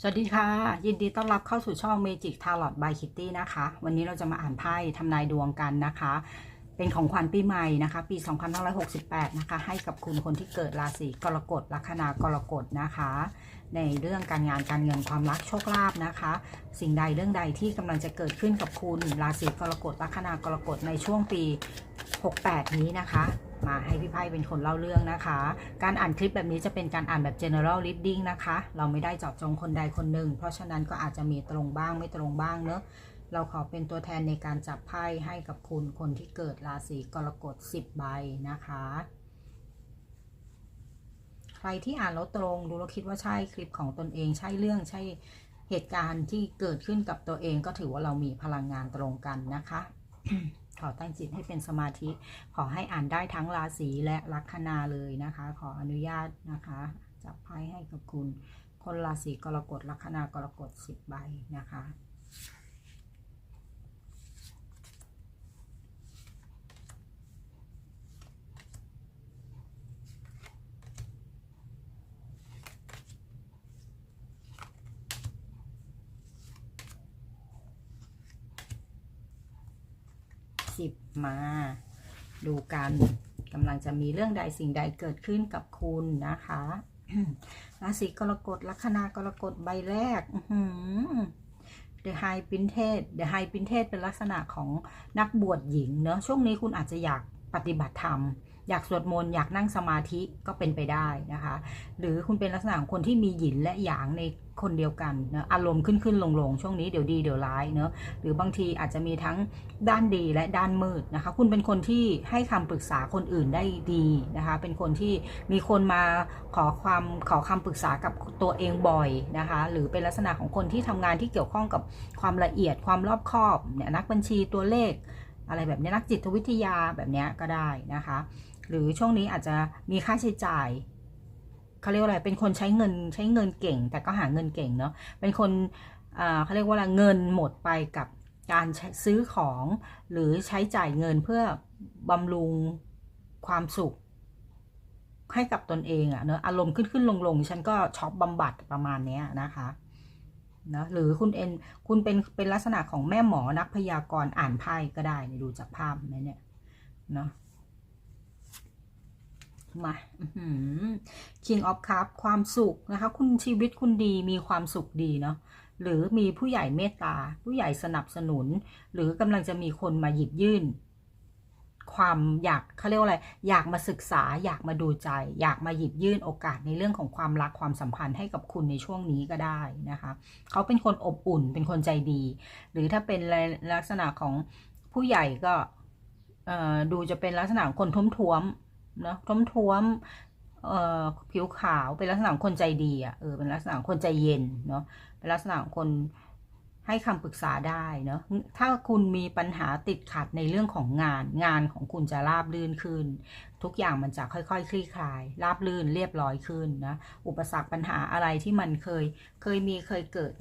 สวัสดีค่ะ ยินดีต้อนรับเข้าสู่ช่อง Magic Tarot by Kitty นะคะ วันนี้เราจะมาอ่านไพ่ทำนายดวงกันนะคะ เป็นของขวัญปีใหม่นะคะ ปี 2568 นะคะ ให้กับคุณคนที่เกิดราศีกรกฎลัคนากรกฎนะคะ ในเรื่องการงานการเงินความรักโชคลาภนะคะ สิ่งใดเรื่องใดที่กำลังจะเกิดขึ้นกับคุณราศีกรกฎลัคนากรกฎในช่วงปี 68 นี้นะคะ มาให้พี่ไพ่เป็นคนเล่าเรื่องนะคะ การอ่านคลิปแบบนี้จะเป็นการอ่านแบบ general reading นะคะ เราไม่ได้เจาะจงคนใดคนหนึ่ง เพราะฉะนั้นก็อาจจะมีตรงบ้างไม่ตรงบ้างเนอะเราขอเป็นตัวแทนในการจับไพ่ให้กับคุณคนที่เกิดราศีกรกฎ10ใบนะคะ ใครที่อ่านแล้วตรงดูแล้วคิดว่าใช่คลิปของตนเองใช่เรื่องใช่เหตุการณ์ที่เกิดขึ้นกับตัวเองก็ถือว่าเรามีพลังงานตรงกันนะคะ ขอตั้งจิตให้เป็นสมาธิ ขอให้อ่านได้ทั้งราศีและลัคนาเลยนะคะ ขออนุญาตนะคะ จับไพ่ให้กับคุณ คนราศีกรกฎลัคนากรกฎ10ใบนะคะ สิบมา ดูกันกำลังจะมีเรื่องใดสิ่งใดเกิดขึ้นกับคุณนะคะราศีกรกฎลัคนากรกฎใบแรกอื้อหือ The High Princess The High Princess เป็นลักษณะของนักบวชหญิงเนอะช่วงนี้คุณอาจจะอยากปฏิบัติธรรม อยากสวดมนต์อยากนั่งสมาธิก็เป็นไปได้นะคะ หรือคุณเป็นลักษณะของคนที่มีหยินและหยางใน คนเดียวกันเนะอารมณ์ขึ้นขึ้นลงลงช่วงนี้เดี๋ยวดีเดี๋ยวร้ายเนอะหรือบางทีอาจจะมีทั้งด้านดีและด้านมืดนะคะ คุณเป็นคนที่ให้คำปรึกษาคนอื่นได้ดีนะคะ เป็นคนที่มีคนมาขอความขอคำปรึกษากับตัวเองบ่อยนะคะ หรือเป็นลักษณะของคนที่ทำงานที่เกี่ยวข้องกับความละเอียดความรอบคอบเนี่ยนักบัญชีตัวเลขอะไรแบบนี้นักจิตวิทยาแบบนี้ก็ได้นะคะ หรือช่วงนี้อาจจะมีค่าใช้จ่าย เขาเรียกว่าอะไรเป็นคนใช้เงินใช้เงินเก่ง แต่ก็หาเงินเก่งเนาะเป็นคนเขาเรียกว่าอะไรเงินหมดไปกับการซื้อของหรือใช้จ่ายเงินเพื่อบำรุงความสุข ให้กับตนเองอะเนอะอารมณ์ขึ้นขึ้นลงลงฉันก็ช็อปบำบัดประมาณนี้นะคะนะหรือคุณเอ็นคุณเป็นเป็นลักษณะของแม่หมอนักพยากรณ์อ่านไพ่ก็ได้ดูจากภาพไหมเนี่ยเนาะ มา King of Cup ความสุขนะคะ คุณชีวิตคุณดีมีความสุขดีเนาะหรือมีผู้ใหญ่เมตตา ผู้ใหญ่สนับสนุน หรือกำลังจะมีคนมาหยิบยื่น ความอยากเขาเรียกว่าอะไร อยากมาศึกษา อยากมาดูใจ อยากมาหยิบยื่นโอกาสในเรื่องของความรักความสัมพันธ์ให้กับคุณในช่วงนี้ก็ได้นะคะ เขาเป็นคนอบอุ่นเป็นคนใจดี หรือถ้าเป็นลักษณะของผู้ใหญ่ก็ดูจะเป็นลักษณะคนทุ้มท้วม เนาะท้มท้วมๆเอ่อผิวขาวเป็นลักษณะคนใจดีอะเออเป็นลักษณะคนใจเย็นเนาะเป็นลักษณะคนให้คำปรึกษาได้เนาะ ถ้าคุณมีปัญหาติดขัดในเรื่องของงาน งานของคุณจะราบรื่นขึ้น ทุกอย่างมันจะค่อยๆคคลี่คลาย ราบรื่นเรียบร้อยขึ้นนะ อุปสรรคปัญหาอะไรที่มันเคย เคยมีเคยเกิด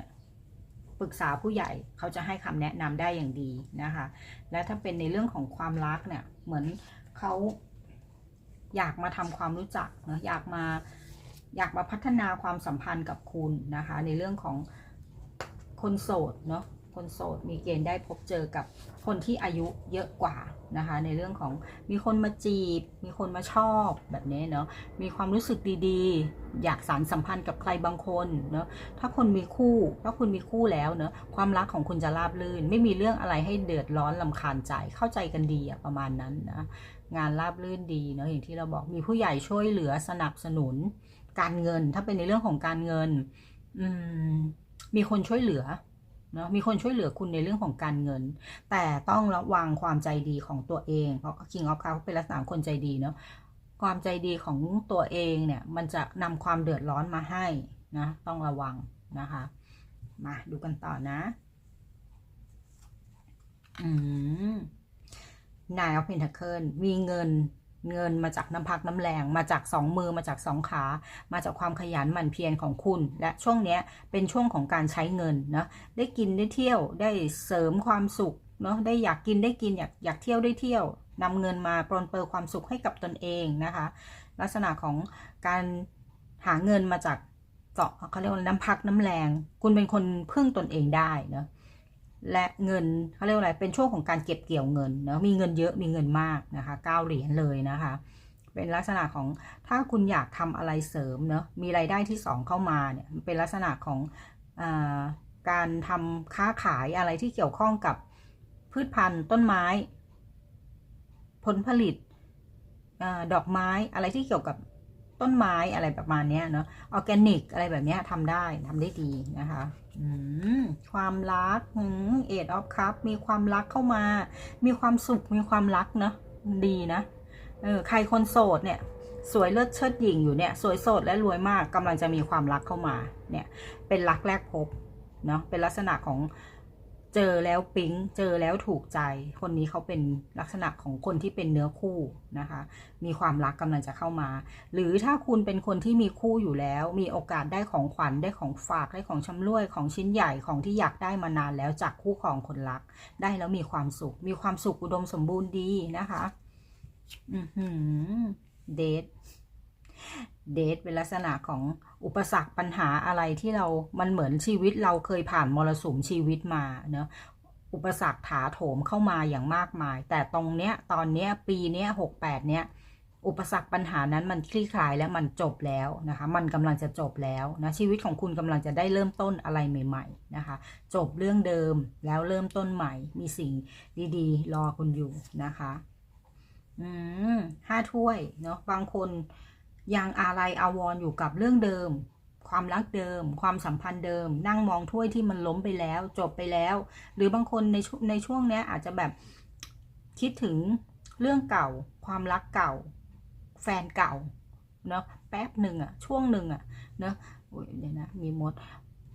ปรึกษาผู้ใหญ่เขาจะให้คำแนะนำได้อย่างดีนะคะ และถ้าเป็นในเรื่องของความรักเนี่ย เหมือนเขา อยากมาทำความรู้จักนะอยากมาอยากมาพัฒนาความสัมพันธ์กับคุณนะคะ ในเรื่องของคนโสดเนาะ คนโสดมีเกณฑ์ได้พบเจอกับคนที่อายุเยอะกว่านะคะ ในเรื่องของมีคนมาจีบ มีคนมาชอบแบบนี้เนาะมีความรู้สึกดีๆ อยากสารสัมพันธ์กับใครบางคนเนาะถ้าคนมีคู่ถ้าคุณมีคู่แล้วเนาะความรักของคุณจะราบรื่น ไม่มีเรื่องอะไรให้เดือดร้อนลำคาญใจเข้าใจกันดีอะประมาณนั้นนะงานราบรื่นดีเนาะอย่างที่เราบอกมีผู้ใหญ่ช่วยเหลือสนับสนุนการเงิน ถ้าเป็นในเรื่องของการเงิน อืมมีคนช่วยเหลือ เนาะมีคนช่วยเหลือคุณในเรื่องของการเงิน แต่ต้องระวังความใจดีของตัวเอง เพราะ King of Cups เป็นลักษณะคนใจดีเนาะความใจดีของตัวเองเนี่ย มันจะนำความเดือดร้อนมาให้นะต้องระวังนะคะมาดูกันต่อนะ อืม Nine of Pentacles มีเงิน เงินมาจากน้ำพักน้ำแรง มาจากสองมือมาจากสองขา มาจากความขยันหมั่นเพียรของคุณ และช่วงนี้เป็นช่วงของการใช้เงินนะได้กินได้เที่ยวได้เสริมความสุขเนาะได้อยากกินได้กินอยากอยากเที่ยวได้เที่ยวนำเงินมาปรนเปื้อความสุขให้กับตนเองนะคะ ลักษณะของการหาเงินมาจากเจาะเขาเรียกว่าน้ำพักน้ำแรง คุณเป็นคนพึ่งตนเองได้เนอะ และเงินเขาเรียกว่าอะไรเป็นช่วงของการเก็บเกี่ยวเงินเนอะมีเงินเยอะมีเงินมากนะคะเก้าเหรียญเลยนะคะ เป็นลักษณะของถ้าคุณอยากทำอะไรเสริมเนอะมีรายได้ที่สองเข้ามาเนี่ยเป็นลักษณะของอการทำค้าขายอะไรที่เกี่ยวข้องกับพืชพันธุ์ต้นไม้ ผลผลิตอดอกไม้อะไรที่เกี่ยวกับ ต้นไม้อะไรประมาณเนี้ยเนาะออร์แกนิกอะไรแบบเนี้ยทำได้ทำได้ดีนะคะความรักเอ็ดออฟคัพมีความรักเข้ามา มีความสุขมีความรักเนาะดีนะเออใครคนโสดเนี่ย สวยเลิศเชิดหญิงอยู่เนี่ย สวยโสดและรวยมากกำลังจะมีความรักเข้ามาเนี่ยเป็นรักแรกพบเนาะเป็นลักษณะของ เจอแล้วปิ๊ง เจอแล้วถูกใจ คนนี้เขาเป็นลักษณะของคนที่เป็นเนื้อคู่นะคะ มีความรักกำลังจะเข้ามา หรือถ้าคุณเป็นคนที่มีคู่อยู่แล้ว มีโอกาสได้ของขวัญได้ของฝากได้ของชำร่วยของชิ้นใหญ่ของที่อยากได้มานานแล้วจากคู่ครองคนรัก ได้แล้วมีความสุข มีความสุขอุดมสมบูรณ์ดีนะคะ อือหือเดท เดทเป็นลักษณะของอุปสรรคปัญหาอะไรที่เรา มันเหมือนชีวิตเราเคยผ่านมรสุมชีวิตมาเนอะอุปสรรคถาโถมเข้ามาอย่างมากมาย แต่ตรงเนี้ยตอนเนี้ยปีเนี้ยหกแปดเนี้ยอุปสรรคปัญหานั้นมันคลี่คลายและมันจบแล้วนะคะ มันกำลังจะจบแล้วนะชีวิตของคุณกำลังจะได้เริ่มต้นอะไรใหม่ ๆนะคะ จบเรื่องเดิมแล้วเริ่มต้นใหม่ มีสิ่งดีๆ รอคุณอยู่นะคะ อืมห้าถ้วยเนาะบางคน ยังอาลัยอาวรณ์อยู่กับเรื่องเดิม ความรักเดิม ความสัมพันธ์เดิม นั่งมองถ้วยที่มันล้มไปแล้ว จบไปแล้ว หรือบางคนในช่วงในช่วงนี้อาจจะแบบคิดถึงเรื่องเก่า ความรักเก่า แฟนเก่าเนาะแป๊บหนึ่งอะช่วงหนึ่งอะเนาะเดี๋ยวนะมีมด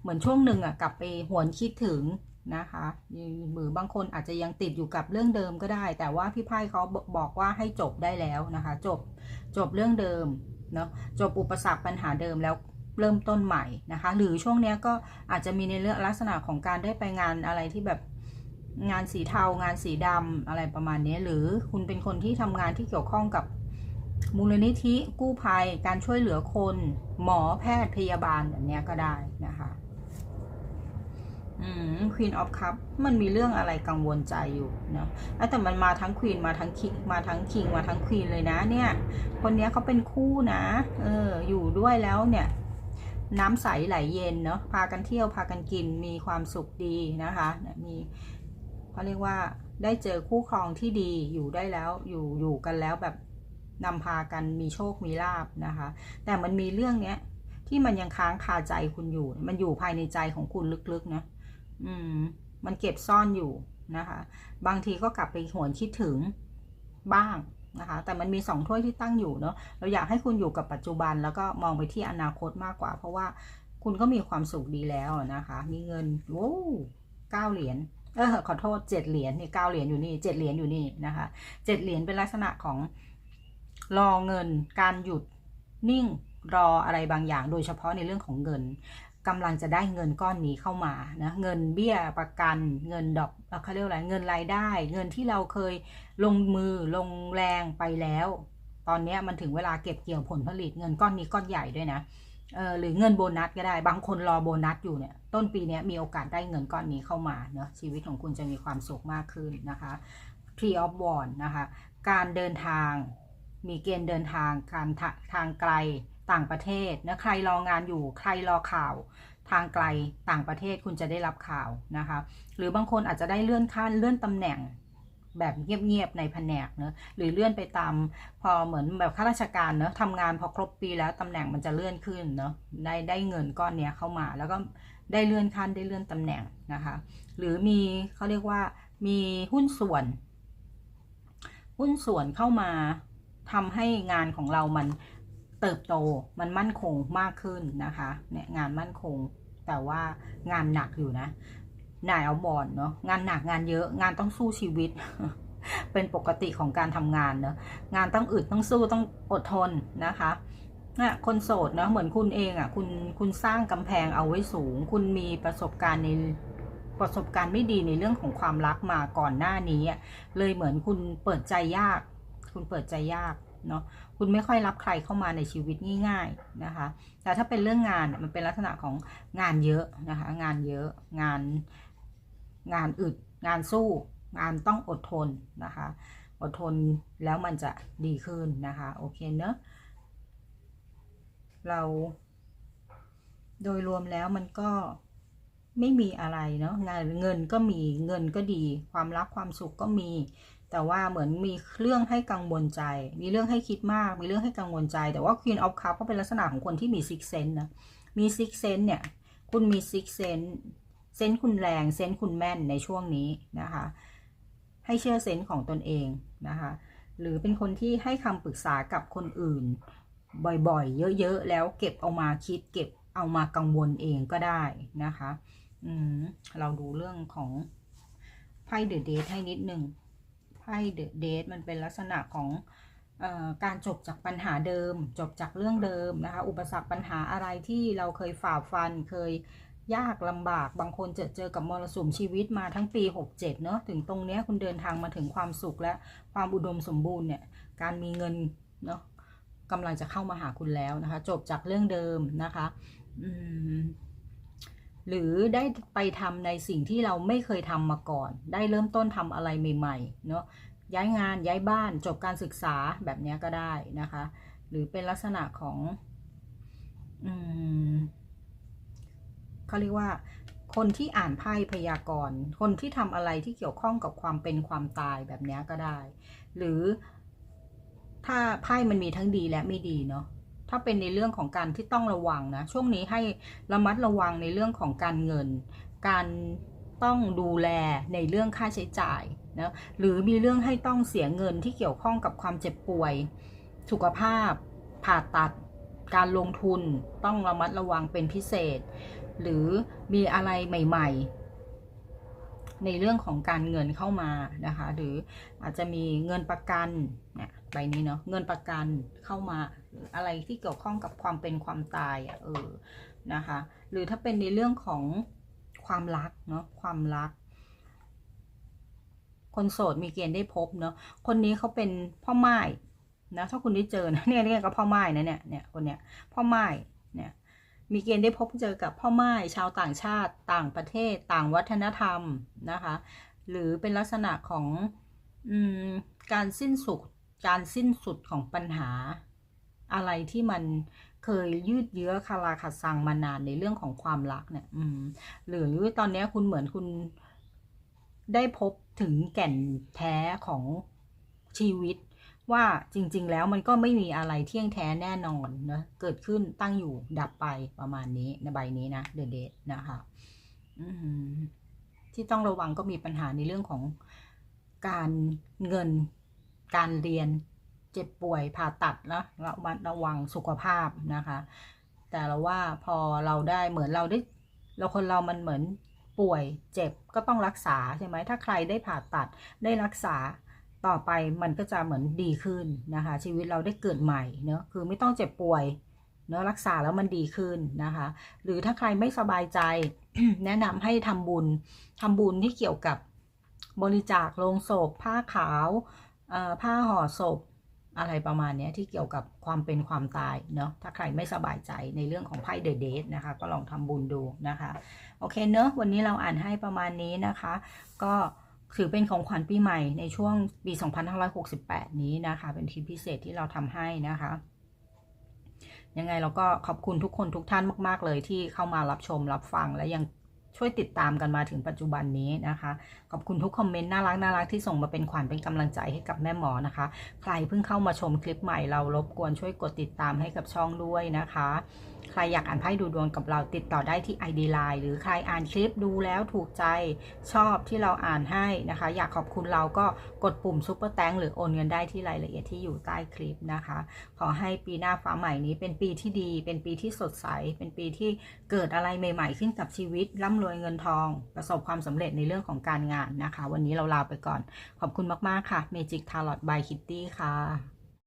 เหมือนช่วงหนึ่งอะกลับไปหวนคิดถึงนะคะหรือบางคนอาจจะยังติดอยู่กับเรื่องเดิมก็ได้ แต่ว่าพี่ไพ่เขาบอกว่าให้จบได้แล้วนะคะ จบจบเรื่องเดิม เนาะจบอุปสรรคปัญหาเดิมแล้วเริ่มต้นใหม่นะคะ หรือช่วงนี้ก็อาจจะมีในเรื่องลักษณะของการได้ไปงานอะไรที่แบบงานสีเทางานสีดำอะไรประมาณนี้ หรือคุณเป็นคนที่ทำงานที่เกี่ยวข้องกับมูลนิธิกู้ภัย การช่วยเหลือคน หมอแพทย์พยาบาลแบบนี้ก็ได้นะคะ อืม Queen of Cup มันมีเรื่องอะไรกังวลใจอยู่เนาะแล้วแต่มันมาทั้ง Queen มาทั้งคิมาทั้ง King มาทั้ง Queen เลยนะเนี่ย คนเนี้ยเขาเป็นคู่นะ เออ อยู่ด้วยแล้วเนี่ย น้ำใสไหลเย็นเนาะ พากันเที่ยว พากันกิน มีความสุขดีนะคะเนี่ยมีเขาเรียกว่าได้เจอคู่ครองที่ดี อยู่ได้แล้ว อยู่ อยู่กันแล้วแบบนำพากันมีโชค มีลาบนะคะ แต่มันมีเรื่องเนี้ยที่มันยังค้างคาใจคุณอยู่ มันอยู่ภายในใจของคุณลึกๆนะ อืม มันเก็บซ่อนอยู่นะคะ บางทีก็กลับไปหวนคิดถึงบ้างนะคะ แต่มันมีสองถ้วยที่ตั้งอยู่เนาะ เราอยากให้คุณอยู่กับปัจจุบันแล้วก็มองไปที่อนาคตมากกว่า เพราะว่าคุณก็มีความสุขดีแล้วนะคะ มีเงินโว้เก้าเหรียญเออขอโทษเจ็ดเหรียญนี่เก้าเหรียญอยู่นี่เจ็ดเหรียญอยู่นี่นะคะเจ็ดเหรียญเป็นลักษณะของรอเงินการหยุดนิ่งรออะไรบางอย่าง โดยเฉพาะในเรื่องของเงิน กำลังจะได้เงินก้อนนี้เข้ามานะเงินเบี้ยประกัน เงินดอกเขาเรียกอะไรเงินรายได้ เงินที่เราเคยลงมือลงแรงไปแล้ว ตอนนี้มันถึงเวลาเก็บเกี่ยวผลผลิตเงินก้อนนี้ก้อนใหญ่ด้วยนะเออหรือเงินโบนัสก็ได้บางคนรอโบนัสอยู่เนี่ยต้นปีนี้มีโอกาสได้เงินก้อนนี้เข้ามาเนาะชีวิตของคุณจะมีความสุขมากขึ้นนะคะ Tree of w a n นะคะ การเดินทางมีเกณฑ์เดินทางการทางไกล ต่างประเทศนะใครรองานอยู่ใครรอข่าวทางไกลต่างประเทศคุณจะได้รับข่าวนะคะ หรือบางคนอาจจะได้เลื่อนขั้นเลื่อนตำแหน่งแบบเงียบๆในแผนกเนอะหรือเลื่อนไปตามพอเหมือนแบบข้าราชการเนอะทำงานพอครบปีแล้วตำแหน่งมันจะเลื่อนขึ้นเนอะได้ได้เงินก้อนเนี้ยเข้ามา แล้วก็ได้เลื่อนขั้นได้เลื่อนตำแหน่งนะคะ หรือมีเขาเรียกว่ามีหุ้นส่วน หุ้นส่วนเข้ามาทำให้งานของเรามัน เติบโตมันมั่นคงมากขึ้นนะคะเนี่ยงานมั่นคง แต่ว่างานหนักอยู่นะนายเอาบอลเนาะงานหนักงานเยอะงานต้องสู้ชีวิต เป็นปกติของการทำงานเนาะงานต้องอึดต้องสู้ต้องอดทนนะคะนะคนโสดเนาะเหมือนคุณเองอะ่ะคุณคุณสร้างกำแพงเอาไว้สูง คุณมีประสบการณ์ในประสบการณ์ไม่ดีในเรื่องของความรักมาก่อนหน้านี้ เลยเหมือนคุณเปิดใจยาก คุณเปิดใจยาก เนาะคุณไม่ค่อยรับใครเข้ามาในชีวิตง่าย ๆนะคะ แต่ถ้าเป็นเรื่องงานมันเป็นลักษณะของงานเยอะนะคะ งานเยอะงานงานอึดงานสู้ งานต้องอดทนนะคะ อดทนแล้วมันจะดีขึ้นนะคะ โอเคเนอะเรา โดยรวมแล้วมันก็ไม่มีอะไรเนาะงานเงินก็มีเงินก็ดี ความรักความสุขก็มี แต่ว่าเหมือนมีเรื่องให้กังวลใจ มีเรื่องให้คิดมาก มีเรื่องให้กังวลใจ แต่ว่า Queen of Cups ก็เป็นลักษณะของคนที่มี Six Sense นะ มี Six Sense เนี่ย คุณมี Six Sense เซนคุณแรง เซนคุณแม่นในช่วงนี้นะคะ ให้เชื่อเซนของตนเองนะคะ หรือเป็นคนที่ให้คำปรึกษากับคนอื่น บ่อยๆ เยอะๆ แล้วเก็บเอามาคิด เก็บเอามากังวลเองก็ได้นะคะ อืม เราดูเรื่องของไพ่เดอะเดทให้นิดนึง พ่เดอะเดทมันเป็นลักษณะของอการจบจากปัญหาเดิม จบจากเรื่องเดิมนะคะ อุปสรรคปัญหาอะไรที่เราเคยฝ่าฟันเคยยากลำบากบางคนเจอเจอกับมรสุมชีวิตมาทั้งปี 67 เนอะถึงตรงเนี้ยคุณเดินทางมาถึงความสุขและความอุดมสมบูรณ์เนี่ยการมีเงินเนาะกำลังจะเข้ามาหาคุณแล้วนะคะ จบจากเรื่องเดิมนะคะอืม หรือได้ไปทำในสิ่งที่เราไม่เคยทำมาก่อน ได้เริ่มต้นทำอะไรใหม่ๆเนาะย้ายงานย้ายบ้านจบการศึกษาแบบนี้ก็ได้นะคะ หรือเป็นลักษณะของอืมเขาเรียกว่า คนที่อ่านไพ่พยากรณ์ คนที่ทำอะไรที่เกี่ยวข้องกับความเป็นความตายแบบนี้ก็ได้ หรือถ้าไพ่มันมีทั้งดีและไม่ดีเนาะ ถ้าเป็นในเรื่องของการที่ต้องระวังนะช่วงนี้ให้ระมัดระวังในเรื่องของการเงิน การต้องดูแลในเรื่องค่าใช้จ่ายนะหรือมีเรื่องให้ต้องเสียเงินที่เกี่ยวข้องกับความเจ็บป่วย สุขภาพ ผ่าตัด การลงทุนต้องระมัดระวังเป็นพิเศษ หรือมีอะไรใหม่ ๆ ในเรื่องของการเงินเข้ามานะคะ หรืออาจจะมีเงินประกันเนี่ย ใบนี้เนาะเงินประกันเข้ามาอะไรที่เกี่ยวข้องกับความเป็นความตายอะเออนะคะ หรือถ้าเป็นในเรื่องของความรักเนาะความรัก คนโสดมีเกณฑ์ได้พบเนาะคนนี้เขาเป็นพ่อไม้นะถ้าคุณได้เจอนะเนี่ยเนี่ยก็พ่อไม้นะเนี่ยเนี่ยคนเนี้ยพ่อไม้เนี่ยมีเกณฑ์ได้พบเจอกับพ่อไม้ชาวต่างชาติต่างประเทศต่างวัฒนธรรมนะคะ หรือเป็นลักษณะของอการสิ้นสุด การสิ้นสุดของปัญหา อะไรที่มันเคยยืดเยื้อคาราคาซังมานานในเรื่องของความรักเนี่ย อืม หรือตอนนี้คุณเหมือนคุณได้พบถึงแก่นแท้ของชีวิต ว่าจริง ๆ แล้วมันก็ไม่มีอะไรเที่ยงแท้แน่นอนนะเกิดขึ้นตั้งอยู่ดับไปประมาณนี้ในใบนี้นะเดเดทนะคะที่ต้องระวังก็มีปัญหาในเรื่องของการเงิน การเรียนเจ็บป่วยผ่าตัดนะระมัดระวังสุขภาพนะคะ แต่เราว่าพอเราได้เหมือนเราได้เราคนเรามันเหมือนป่วยเจ็บก็ต้องรักษาใช่ไหมถ้าใครได้ผ่าตัดได้รักษาต่อไปมันก็จะเหมือนดีขึ้นนะคะ ชีวิตเราได้เกิดใหม่เนอะคือไม่ต้องเจ็บป่วยเนอะรักษาแล้วมันดีขึ้นนะคะ หรือถ้าใครไม่สบายใจ แนะนำให้ทำบุญทำบุญที่เกี่ยวกับบริจาคโลงศพผ้าขาว ผ้าห่อศพอะไรประมาณนี้ที่เกี่ยวกับความเป็นความตายเนาะถ้าใครไม่สบายใจในเรื่องของไพ่เดอะเดทนะคะ ก็ลองทำบุญดูนะคะ โอเคเนอะวันนี้เราอ่านให้ประมาณนี้นะคะ ก็ถือเป็นของขวัญปีใหม่ในช่วงปี 2568 นี้นะคะ เป็นทีพิเศษที่เราทำให้นะคะยังไงเราก็ขอบคุณทุกคนทุกท่านมาก ๆ เลยที่เข้ามารับชมรับฟังและยัง ช่วยติดตามกันมาถึงปัจจุบันนี้นะคะ ขอบคุณทุกคอมเมนต์น่ารักน่ารักที่ส่งมาเป็นขวัญเป็นกำลังใจให้กับแม่หมอนะคะ ใครเพิ่งเข้ามาชมคลิปใหม่เรารบกวนช่วยกดติดตามให้กับช่องด้วยนะคะ ใครอยากอ่านไพ่ดูดวงกับเราติดต่อได้ที่ ID Line หรือใครอ่านคลิปดูแล้วถูกใจชอบที่เราอ่านให้นะคะ อยากขอบคุณเราก็กดปุ่มซุปเปอร์แตงหรือโอนเงินได้ที่รายละเอียดที่อยู่ใต้คลิปนะคะ ขอให้ปีหน้าฟ้าใหม่นี้เป็นปีที่ดี เป็นปีที่สดใส เป็นปีที่เกิดอะไรใหม่ ๆ ขึ้นกับชีวิตร่ำรวยเงินทอง ประสบความสำเร็จในเรื่องของการงานนะคะ วันนี้เราลาไปก่อน ขอบคุณมาก ๆ ค่ะ Magic Tarot by Kitty ค่ะ